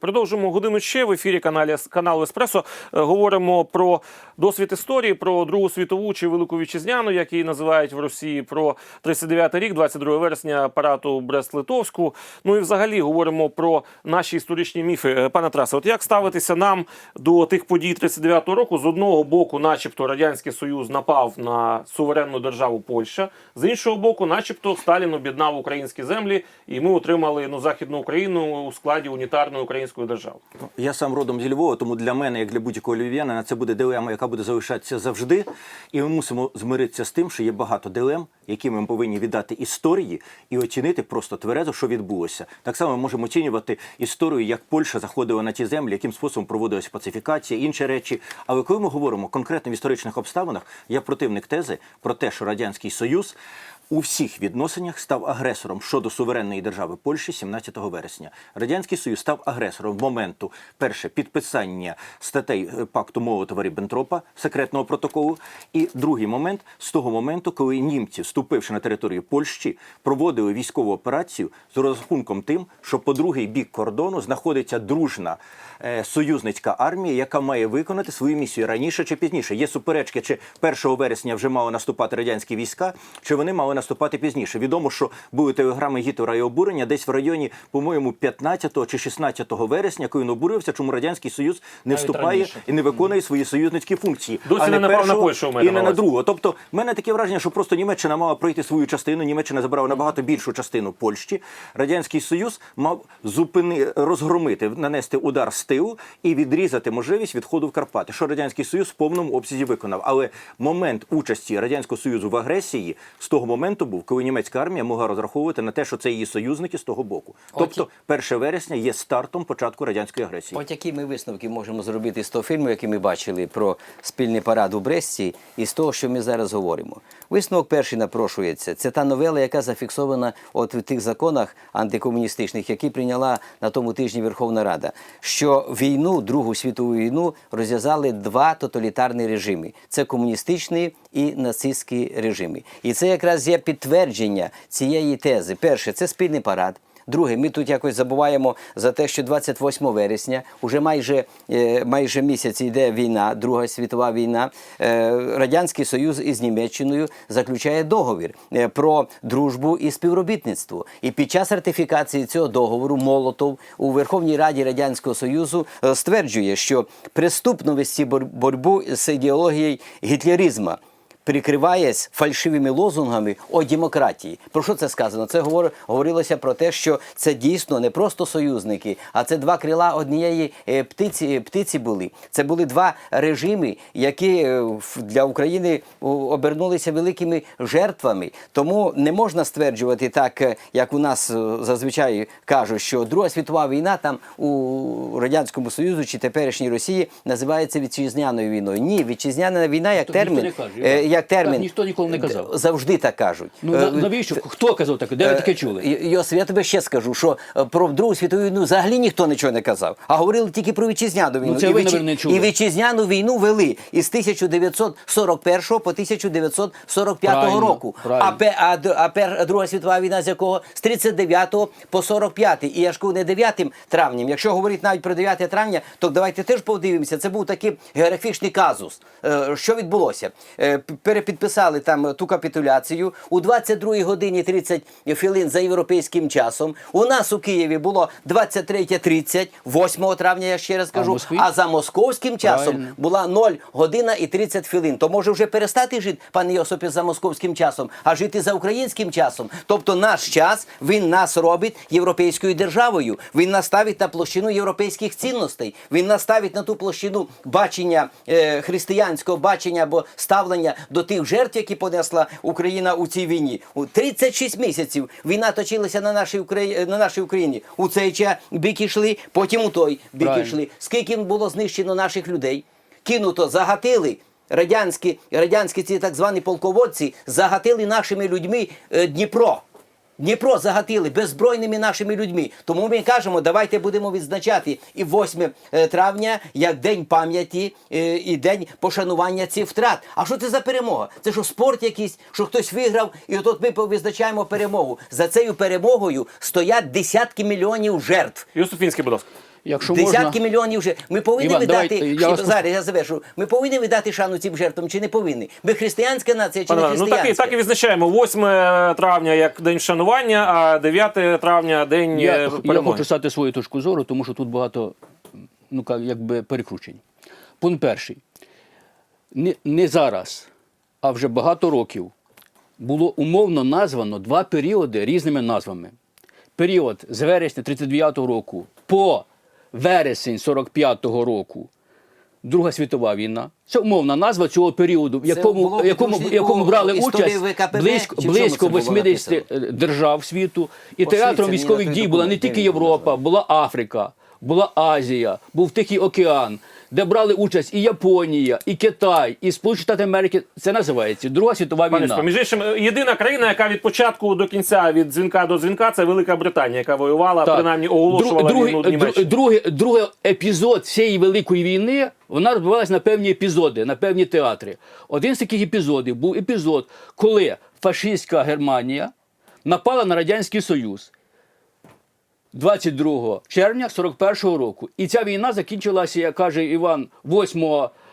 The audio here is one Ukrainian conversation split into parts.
Продовжимо годину ще в ефірі каналі каналу Еспресо. Е, Говоримо про досвід історії, про Другу світову чи Велику Вітчизняну, як її називають в Росії, про 39 рік, 22 вересня, апарату Брест-Литовську. Ну і взагалі говоримо про наші історичні міфи. Е, Пане Тарасе, от як ставитися нам до тих подій 39-го року? З одного боку, начебто, радянський союз напав на суверенну державу Польща, з іншого боку, начебто, Сталін об'єднав українські землі, і ми отримали ну західну Україну у складі унітарної української держави. Я сам родом зі Львова, тому для мене, як для будь-якого львів'янина, це буде дилема, яка буде залишатися завжди. І ми мусимо змиритися з тим, що є багато дилем, які ми повинні віддати історії і оцінити просто тверезо, що відбулося. Так само ми можемо оцінювати історію, як Польща заходила на ті землі, яким способом проводилася пацифікація, інші речі. Але коли ми говоримо конкретно в історичних обставинах, я противник тези про те, що радянський союз. У всіх відносинах став агресором щодо суверенної держави Польщі 17 вересня. Радянський Союз став агресором в моменту перше підписання статей е, пакту Молотова Ріббентропа, секретного протоколу. І другий момент з того моменту, коли німці, вступивши на територію Польщі, проводили військову операцію з розрахунком тим, що по другий бік кордону знаходиться дружна е, союзницька армія, яка має виконати свою місію раніше чи пізніше. Є суперечки, чи 1 вересня вже мали наступати радянські війська, чи вони мали наступати пізніше. Відомо, що були телеграми Гітлера і обурення десь в районі, по-моєму, 15 чи 16 вересня, коли він обурився, чому радянський союз не вступає і не виконує свої союзницькі функції. Досі а не напав на Польщу, у мене і не на на другого. Тобто, в мене таке враження, що просто Німеччина мала пройти свою частину. Німеччина забрала набагато більшу частину Польщі. Радянський Союз мав зупини розгромити, нанести удар з тилу і відрізати можливість відходу в Карпати. Що радянський союз в повному обсязі виконав. Але момент участі радянського союзу в агресії з того моменту був, коли німецька армія могла розраховувати на те, що це її союзники з того боку. Тобто, 1 вересня є стартом початку радянської агресії. От які ми висновки можемо зробити з того фільму, який ми бачили про спільний парад у Бресті, і з того, що ми зараз говоримо. Висновок перший напрошується. Це та новела, яка зафіксована от в тих законах антикомуністичних, які прийняла на тому тижні Верховна Рада. Що війну, Другу світову війну, розв'язали два тоталітарні режими: це комуністичний і нацистський режими. І це якраз є підтвердження цієї тези. Перше, це спільний парад. Друге, ми тут якось забуваємо за те, що 28 вересня, уже майже, е, майже місяць йде війна, Друга світова війна. Е, Радянський Союз із Німеччиною заключає договір е, про дружбу і співробітництво. І під час ратифікації цього договору Молотов у Верховній Раді Радянського Союзу стверджує, що приступно вести бор- боротьбу з ідеологією гітлеризму прикриваясь фальшивими лозунгами о демократії. Про що це сказано? Це говор- говорилося про те, що це дійсно не просто союзники, а це два крила однієї е, птиці, птиці були. Це були два режими, які е, для України обернулися великими жертвами. Тому не можна стверджувати так, е, як у нас е, зазвичай кажуть, що Друга світова війна там у радянському Союзу чи теперішній Росії називається вітчизняною війною. Ні, вітчизняна війна як ніхто термін, не е, термін Так ніхто ніколи не казав. Завжди так кажуть. Ну Е, навіщо? Хто казав таке? Де ви таке чули? Й- Йосип, я тобі ще скажу, що е, про Другу світову війну взагалі ніхто нічого не казав, а говорили тільки про вітчизняну війну. Ну, це і, ви, не чули. і вітчизняну війну вели із 1941 по 1945 Правильно, року. правильно. А, пе- а, а пер, Друга світова війна з якого? З 39 по 45. І я ж кажу, не 9 травням. Якщо говорити навіть про 9 травня, то давайте теж подивимося. Це був такий географічний казус. Е, Що відбулося? Перепідписали там ту капітуляцію у 22 годині 30 хвилин за європейським часом. У нас у Києві було 23.30, 8 травня, я ще раз кажу. Москві? А за московським часом Правильно. була 0 година і 30 хвилин. То може вже перестати жити, пане Йосипі, за московським часом, а жити за українським часом. Тобто наш час він нас робить європейською державою. Він нас ставить на площину європейських цінностей. Він нас ставить на ту площину бачення е, християнського бачення або ставлення до тих жертв, які понесла Україна у цій війні. У 36 місяців війна точилася на нашій Україні на нашій Україні. У цей час бік ішли, потім у той бік Правильно. ішли. Скільки було знищено наших людей? Кинуто, загатили. Радянські, радянські ці так звані полководці загатили нашими людьми е, Дніпро. Дніпро загатили беззбройними нашими людьми. Тому ми кажемо, давайте будемо відзначати і 8 е, травня як день пам'яті е, і день пошанування цих втрат. А що це за перемога? Це що спорт якийсь, що хтось виграв, і от ми визначаємо перемогу. За цією перемогою стоять десятки мільйонів жертв. Юсуфінський, будь ласка. Якщо Десятки можна- мільйонів вже. Ми повинні Іван, видати давайте, я вас- зараз. Я завершу. Ми повинні видати шану цим жертвам чи не повинні? Ми християнська нація чи Пане не Іване, ну так і так і відзначаємо 8 травня як день вшанування, а 9 травня день е, Я, я хочу стати свою точку зору, тому що тут багато ну, якби перекручень. Пункт перший. Не, не зараз, а вже багато років було умовно названо два періоди різними назвами. Період з вересня 39-го року по вересень 45-го року. Друга світова війна. Це умовна назва цього періоду, в якому, якому, якому брали участь ВКПБ, близько, близько це 80 держав світу. І Пошліться театром військових дій була не тільки Європа, була Африка, була Азія, був Тихий океан, де брали участь і Японія, і Китай, і Сполучені Штати Америки. Це називається Друга світова Пане війна. Між іншим, єдина країна, яка від початку до кінця, від дзвінка до дзвінка, це Велика Британія, яка воювала, Так. принаймні оголошувала Друг- війну другий, Німеччині. другий, другий епізод цієї великої війни вона розбивалася на певні епізоди, на певні театри. Один з таких епізодів був епізод, коли фашистська Германія напала на Радянський Союз. 22 червня 41-го року. І ця війна закінчилася, як каже Іван, 8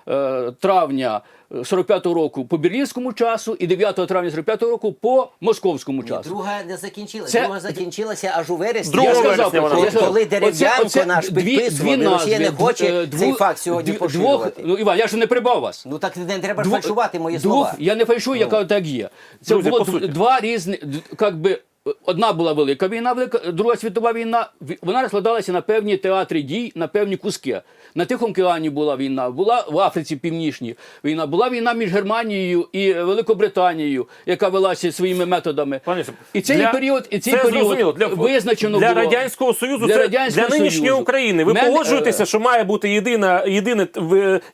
е, травня 45-го року по берлінському часу і 9 травня 45-го року по московському часу. Друга не закінчилася. Це- Друга закінчилася аж у вересні. Другого Я сказав, вересня вона я сказав. Коли Дерев'янко Оце- оце наш дві- підписував, дві і Росія не назви, хоче е, цей факт сьогодні дві- поширювати. Ну, Іван, я ж не прибав вас. Ну так не треба Двох- фальшувати мої двох- слова. Я не фальшую, яка так є. Це Друзі, було по суті. два різні, д- як би, одна була велика війна, велика, Друга світова війна. Ві- Вона розкладалася на певні театри дій, на певні куски. На Тихому океані була війна, була в Африці Північній війна, була війна між Германією і Великобританією, яка велася своїми методами. Юсип, і цей для- період, і цей це період. Для- визначено для було. радянського союзу. Для це Радянського для нинішньої Союзу. України. Ви погоджуєтеся, е, що має бути єдина єдиний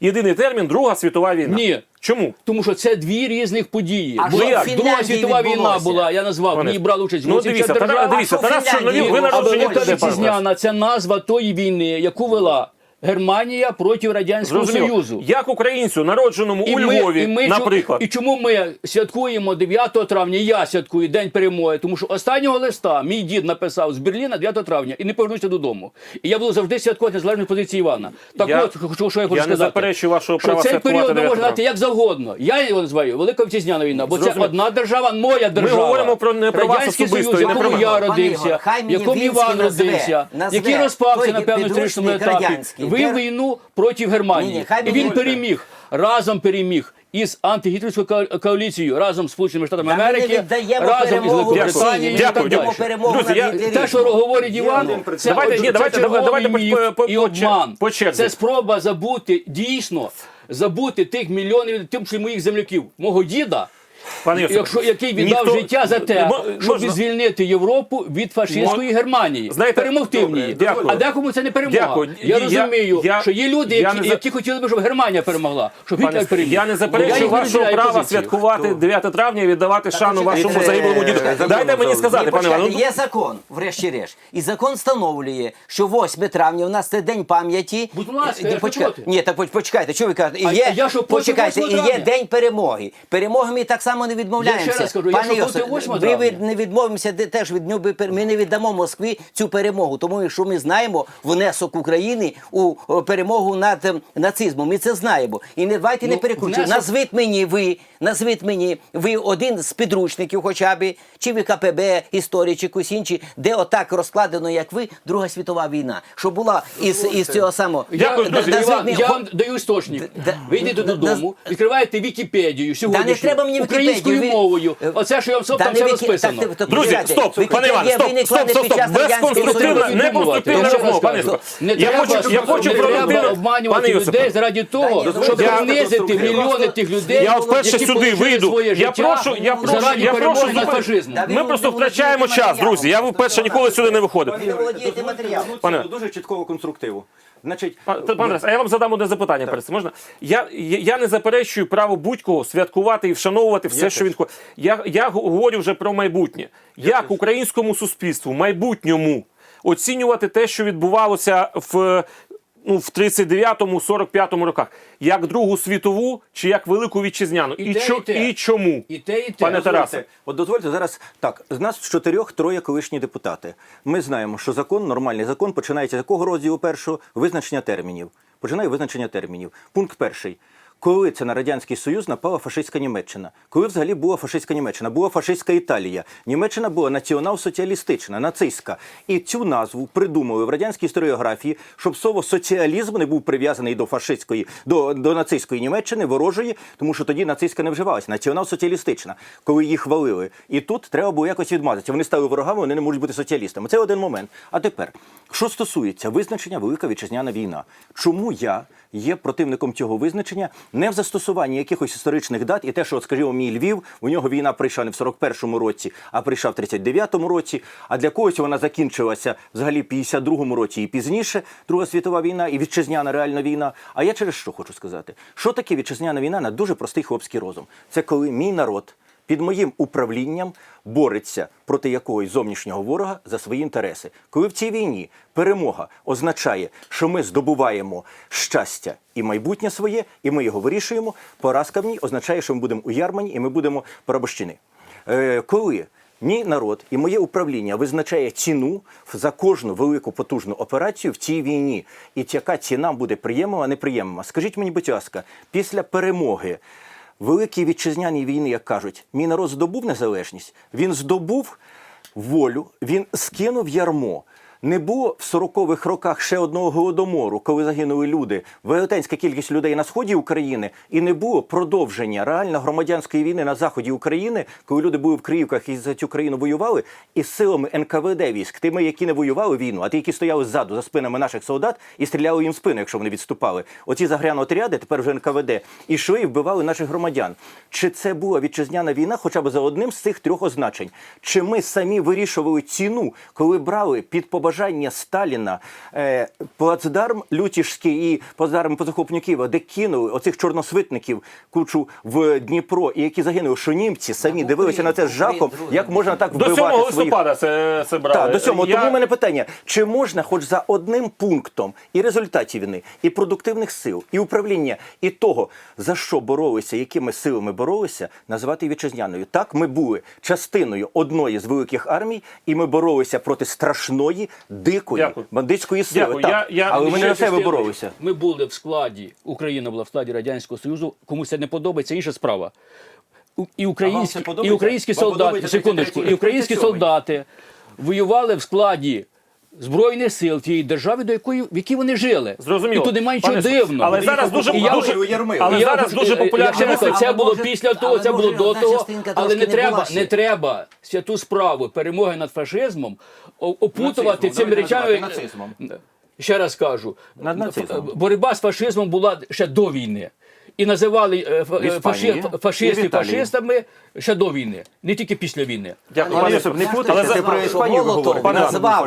єдиний термін Друга світова війна? Ні. Чому? Тому що це дві різних події. А Бо що в Фінляндії Друга світова війна відбулося? була, я назвав, Вони- в брали участь ну, дивіться. Тарас- дивіться, Тарас Фінляндії Чорновіл, ви народжені Велика де, пане Тарас? Вітчизняна це назва тої війни, яку вела Германія проти Радянського Зрозуміло. Союзу. Як українцю, народженому у ми- Львові, ми наприклад. і чому ми святкуємо 9 травня, я святкую День перемоги, тому що останнього листа мій дід написав з Берліна 9 травня і не повернувся додому. І я буду завжди святкувати незалежно позиції Івана. Так Я- от, хочу, що я хочу я не заперечую вашого що цей період 9 можна знати як завгодно. Я його називаю Велика Вітчизняна війна, бо це одна держава, моя держава. говоримо про- не про вас Радянський особисто Союз, і якому я родився, хай якому Іван родився, який розпався на певному історичному етапі. Радянський, Вив війну проти Германії. Ні, ні, І він переміг. Разом переміг із антигітлерською коаліцією, разом з Сполученими Штатами Та ми не Америки, віддаємо разом із перемогу Великобританією і Росії, так дякую, далі. дякую. Друзі, я-. Те, що говорить Іван, це, Давайте- ні, це давайте- черговий давайте по- міф по- по- і по чер- обман. по черзі. Це спроба забути дійсно забути тих мільйонів тим, що моїх земляків, мого діда. Пане Йосипе, Якщо який віддав ніхто- життя за те, Мо- щоб можна- звільнити Європу від фашистської Мо- Германії, Знаєте, перемогти в добре, ній. дякую. А декому це не перемога. Дякую. Я Я- розумію, я- що є люди, я які, не за- які хотіли б, щоб Германія перемогла, щоб Пане, Гітлер переміг. я не Я заперечую вашого розділяю права позицію. святкувати 9 травня і віддавати шану вашому е, загиблому діду. е, Дайте мені сказати, Ні, пане почекайте, Іване. є закон, врешті-решт. І закон встановлює, що 8 травня у нас це день пам'яті. Будь ласка, Е, я ж почекайте. не. Ні, так поч- почекайте, що ви кажете? І А є, я що, проти почекайте, 8 і є травня? день перемоги. Перемогами так само не відмовляємося. Я ще раз кажу, я Пане що, проти 8 ми травня? від- не відмовимося де- теж від дню би- ми не віддамо Москві цю перемогу, тому що ми знаємо внесок України у перемогу над ем, нацизмом. Ми це знаємо. І не давайте не Ну, перекручуйте. внесок- Назвіть мені ви, назвіть мені ви один з підручників, хоча б, чи ВКПБ, історії, чи якусь інші, де отак розкладено, як ви, Друга світова війна, що була із, із цього самого. Дякую, друзі. Назвіть Іван, мені я вам даю істочник. Да- Ви йдете да- додому, відкриваєте Вікіпедію сьогоднішню, треба мені українською ви- мовою. Оце, що я вам Та там все розписано. так, так, Друзі, стоп, Ви пане Іване, Вікіпедія стоп, стоп, не стоп, стоп, час без Радянського конструктивна, Союзу. не конструктивна Я розмова, пане Я хочу, я хочу про людину, обманювати людей заради того, щоб ну, принизити мільйони тих людей, Я от перше які сюди вийду. своє Я прошу, я прошу, я прошу. Да, Ми просто втрачаємо час, друзі. Я вперше ніколи сюди не виходив. Пане... дуже чіткого конструктиву. Значить, пан Тарас, а я вам задам одне запитання перед. Можна? Я, я, я не заперечую право будь-кого святкувати і вшановувати все, що він. Я, я говорю вже про майбутнє. Як українському суспільству, майбутньому, оцінювати те, що відбувалося в ну, в 39-45 роках, як Другу світову чи як Велику Вітчизняну? І І, те, чо- і те. і чому? І те, і те. Пане Тарасе. От дозвольте зараз так. З нас з чотирьох троє колишні депутати. Ми знаємо, що закон, нормальний закон, починається з якого розділу першого визначення термінів. Починає визначення термінів. Пункт перший. Коли це на радянський союз напала фашистська Німеччина? Коли взагалі була фашистська Німеччина? Була фашистська Італія. Німеччина була націонал-соціалістична, нацистська. І цю назву придумали в радянській історіографії, щоб слово соціалізм не був прив'язаний до фашистської, до, до нацистської Німеччини, ворожої, тому що тоді нацистська не вживалася, націонал-соціалістична, коли їх валили. І тут треба було якось відмазатися. Вони стали ворогами, вони не можуть бути соціалістами. Це один момент. А тепер, що стосується визначення Велика Вітчизняна війна, чому я є противником цього визначення не в застосуванні якихось історичних дат, і те, що, от, скажімо, мій Львів, у нього війна прийшла не в 41-му році, а прийшла в 39-му році. А для когось вона закінчилася взагалі в 52-му році і пізніше, Друга світова війна і вітчизняна реальна війна. А я через що хочу сказати? Що таке вітчизняна війна на дуже простий хлопський розум? Це коли мій народ під моїм управлінням бореться проти якогось зовнішнього ворога за свої інтереси. Коли в цій війні перемога означає, що ми здобуваємо щастя і майбутнє своє, і ми його вирішуємо, поразка в ній означає, що ми будемо уярмані і ми будемо порабощені. Е, коли Мій народ і моє управління визначає ціну за кожну велику потужну операцію в цій війні. І яка ціна буде приємна, неприємна. Скажіть мені, будь ласка, після перемоги Великій вітчизняній війни, як кажуть, мій народ здобув незалежність, він здобув волю, він скинув ярмо. Не було в 40-х роках ще одного голодомору, коли загинули люди, велетенська кількість людей на сході України, і не було продовження реально громадянської війни на заході України, коли люди були в Криївках і за цю країну воювали, і силами НКВД військ, тими, які не воювали війну, а ті, які стояли ззаду за спинами наших солдат і стріляли їм в спину, якщо вони відступали. Оці загряні отряди, тепер вже НКВД, ішли і вбивали наших громадян. Чи це була вітчизняна війна, хоча б за одним з цих трьох означень? Чи ми самі вирішували ціну, коли брали під побажання Сталіна е, плацдарм Лютішський і плацдарм захопленню Києва, де кинули оцих чорносвитників кучу в Дніпро, і які загинули, що німці самі Ну, дивилися на це з Україна, жахом, Україна, як можна так До вбивати 7 своїх листопада це, це брали. так, до цього. Я- Тому в мене питання: чи можна, хоч за одним пунктом і результатів війни, і продуктивних сил, і управління, і того, за що боролися, якими силами боролися, називати вітчизняною? Так, ми були частиною одної з великих армій, і ми боролися проти страшної, дикої Дякую. бандитської сили. Дякую. Так. Я- я- Але ми не на себе боролися. Ми були в складі, Україна була в складі Радянського Союзу. Комусь це не подобається, інша справа. І українські, і українські солдати, секундочку, і українські солдати воювали в складі Збройних сил тієї держави, до якої в якій вони жили. Зрозуміло. І тут немає нічого Пане дивного. Але зараз дуже, І я дуже, ярмили. але я зараз дуже е, кажу. Це було може- після того, але це може було до одна того, частинка але трошки не не треба, ще. не треба святу справу перемоги над фашизмом о- опутувати Нацизмом, давайте речами. називати нацизмом. Ще раз кажу, Над нацизмом. боротьба з фашизмом була ще до війни. І називали е, Іспанії, фаши- фашистів фашистами ще до війни, не тільки після війни. Дякую, Пане Юсип, не путайте, Але це про Іспанію Молотов говорите,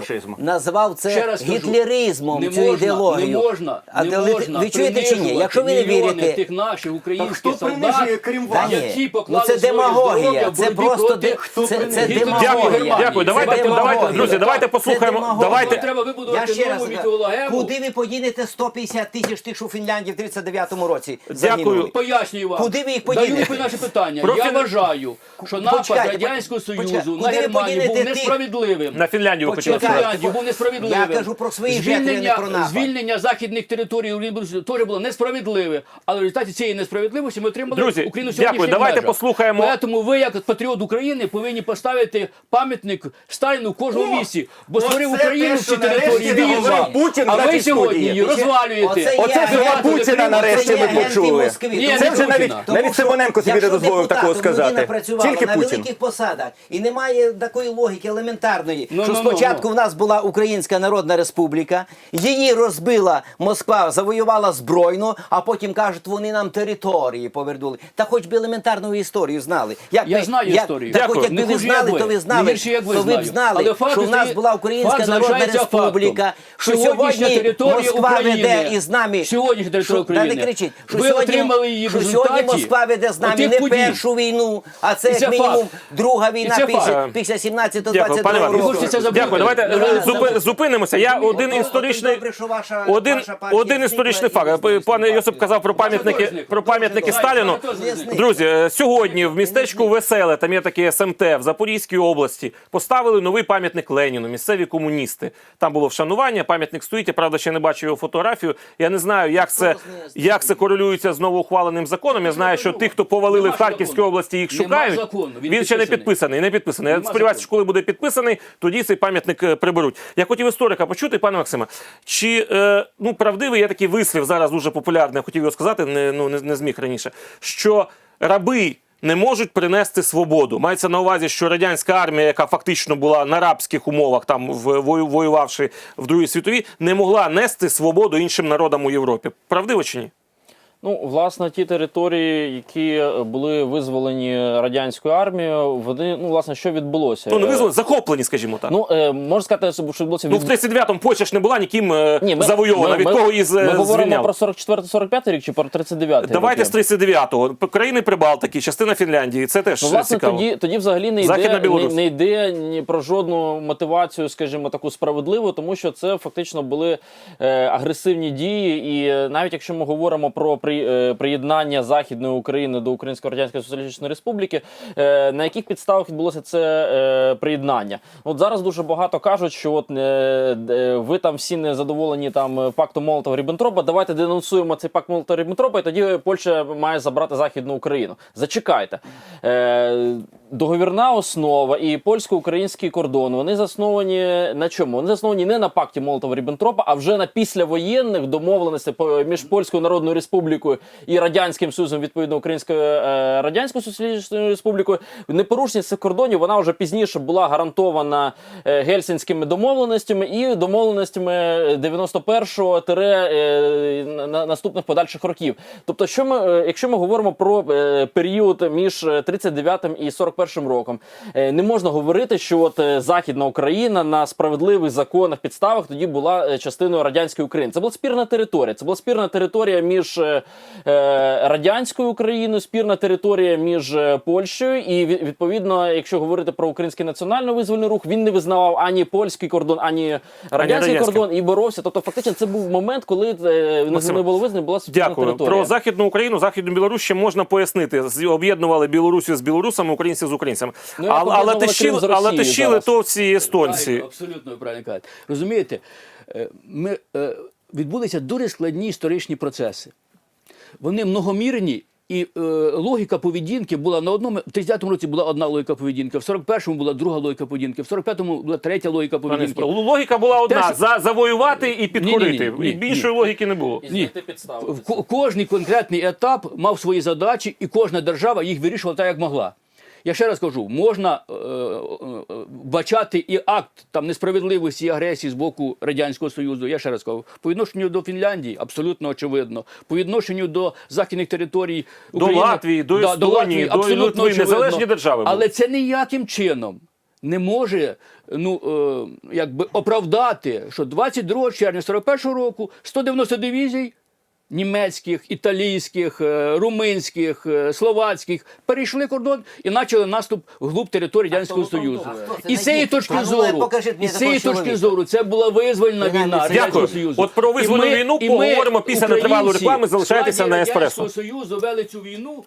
фашизму. назвав це гітлеризмом, не цю можна, ідеологію. Не можна, а не ви- можна ви чуєте чи ні? Якщо ви не вірите, тих наших українських хто принижує, солдат, крім вас? ні. які Ну, це демагогія, це просто проти де- це- це демагогія. Дякую, дякую. Давайте, давайте, друзі, давайте послухаємо. Давайте. Треба вибудувати нову кажу, куди ви подінете 150 тисяч тих, що у Фінляндії в 39-му році Дякую. Пояснюю вам. Куди ви їх Даю відповідь на наше питання. Про Я фін- вважаю, що напад Почекайте, Радянського почекайте. Союзу Куди на ви Германію був подінете тих- несправедливим. На Фінляндію ви хотіли сказати. Фінляндію був несправедливим. Я кажу про свої жертви, не звільнення, про напад. звільнення західних територій Урбанського теж було несправедливе. Але в результаті цієї несправедливості ми отримали Друзі, Україну дякую. сьогоднішніх Давайте межах. послухаємо- Тому ви, як патріот України, повинні поставити пам'ятник Сталіну в кожному місці, бо створив Україну те, в цій що нарешті території. Він говорив а ви сьогодні студії. її розвалюєте. Оце слова Путіна нарешті ми почули. Антимоскві. Ні, Це не вже навіть, навіть що, Симоненко собі не якщо дозволив такого депутатом людина сказати. працювала Тільки на Путін. великих посадах і немає такої логіки елементарної, Ну, що ну, ну, спочатку ну. в нас була Українська Народна Республіка, її розбила Москва, завоювала збройно, а потім кажуть, вони нам території повернули. Та хоч би елементарну історію знали. Як Я ви- знаю історію. Так Дякую. от якби ви хуже, знали, то ви знали, гірше, як ви то ви б знаю. знали, факт що в нас була Українська факт Народна залишається Республіка, що Сьогоднішня сьогодні територія Москва України, веде із нами. сьогоднішня територія Що- Та України. не кричіть, що Ви сьогодні отримали її в що результаті сьогодні Москва веде з нами отих не подій. першу війну, а це І як мінімум факт. друга війна це після, факт. після 17-22 Дякую, Іване. Року. забути? Дякую. Давайте е, Реально, зупи- зупинимося. Я один Ото- історичний добре, що ваша- один, ваша партія один зникла історичний і факт. ви Пане Йосип казав про пам'ятники про пам'ятники Сталіну. Друзі, е, сьогодні в містечку Веселе, там є таке СМТ в Запорізькій області, поставили новий пам'ятник Леніну. Місцеві комуністи. Там було вшанування. Пам'ятник стоїть. Я правда ще не бачив його фотографію. Я не знаю, як це як це корелюється з новоухваленим законом. Я знаю, що тих, хто повалили в Харківській області, їх шукають. закону. Він Він ще не підписаний. Не підписаний. Я сподіваюся, що коли буде підписаний, тоді цей пам'ятник е, приберуть. Я хотів історика почути, пане Максиме. Чи е, ну правдивий є такий вислів зараз дуже популярний, я хотів його сказати, не, ну, не, не зміг раніше. Що раби. Не можуть принести свободу. Мається на увазі, що радянська армія, яка фактично була на рабських умовах, там в вою- воювавши в Другій світовій, не могла нести свободу іншим народам у Європі. Правдиво чи ні? Ну, власне, ті території, які е, були визволені радянською армією, вони ну власне що відбулося? Ну не Е, визволені, захоплені, скажімо так. Ну, Ну е, можна сказати, що відбулося в 39-му Польща ж не була ніким е, Ні, ми- завойована. ми- Від ми- кого її з- Ми говоримо про 44-45 рік чи про 39-й? Давайте з 39-го. Країни Прибалтики, частина Фінляндії. Це теж Ну, власне, цікаво. тоді, тоді взагалі не йде, не, не йде ні про жодну мотивацію, скажімо, таку справедливу, тому що це фактично були е, агресивні дії. І навіть якщо ми говоримо про при, е, приєднання Західної України до Української Радянської Соціалістичної Республіки, е, на яких підставах відбулося це е, приєднання? От зараз дуже багато кажуть, що от е, ви там всі не задоволені там е, пактом молотова ріббентропа давайте денонсуємо цей пакт молотова ріббентропа і тоді Польща має забрати Західну Україну. Зачекайте договірна основа і польсько-український кордон вони засновані на чому? Вони засновані не на пакті молотова Рібентропа, а вже на післявоєнних домовленостей між Польською Народною Республікою і Радянським Союзом, відповідно Українською е, Радянською Соціалістичною Республікою. Непорушність цих кордонів вона вже пізніше була гарантована е, гельсінськими домовленостями і домовленостями 91-го е, наступних подальших років. Тобто, що ми, е, якщо ми говоримо про період між 39 і 40 41 роком. Е, не можна говорити, що от е, Західна Україна на справедливих законах підставах тоді була е, частиною радянської України. Це була спірна територія. Це була спірна територія між радянською Україною, спірна територія між Польщею. І відповідно, якщо говорити про український національний визвольний рух, він не визнавав ані польський кордон, ані радянський ані кордон і боровся. Тобто, фактично, це був момент, коли не було визнано, була спірна Дякую. територія. Про західну Україну, західну Білорусь ще можна пояснити. Об'єднували Білорусі з білорусами, українці з українцями. Ну, але, але тащили, але тащили зараз. то естонці. Правильно, абсолютно правильно кажете. Розумієте, е, ми, е, відбулися дуже складні історичні процеси. Вони многомірні. І е, логіка поведінки була на одному в 30-му році була одна логіка поведінки, в 41-му була друга логіка поведінки, в 45-му була третя логіка поведінки. Логіка була одна: Те, що- за, завоювати і підкорити. Ні-ні-ні, ні, І Іншої логіки не було. І Ні. В ко- кожний конкретний етап мав свої задачі, і кожна держава їх вирішувала так, як могла. Я ще раз кажу, можна е, е, бачати і акт там несправедливості і агресії з боку радянського союзу. Я ще раз кажу, по відношенню до Фінляндії абсолютно очевидно. По відношенню до західних територій До Латвії, до Естонії, до Литви, незалежні держави були. Але це ніяким чином не може ну, е, якби оправдати, що 22 червня 41 року 190 дивізій німецьких, італійських, е, румунських, е, словацьких перейшли кордон і почали наступ вглуб території Радянського Союзу. А це І з цієї точки ну, зору, і з цієї точки зору, це була визвольна війна Радянського Союзу. От про визвольну І ми- війну і ми, поговоримо після нетривалої реклами. Залишайтеся на «Еспресо». Радянського Союзу вели цю війну.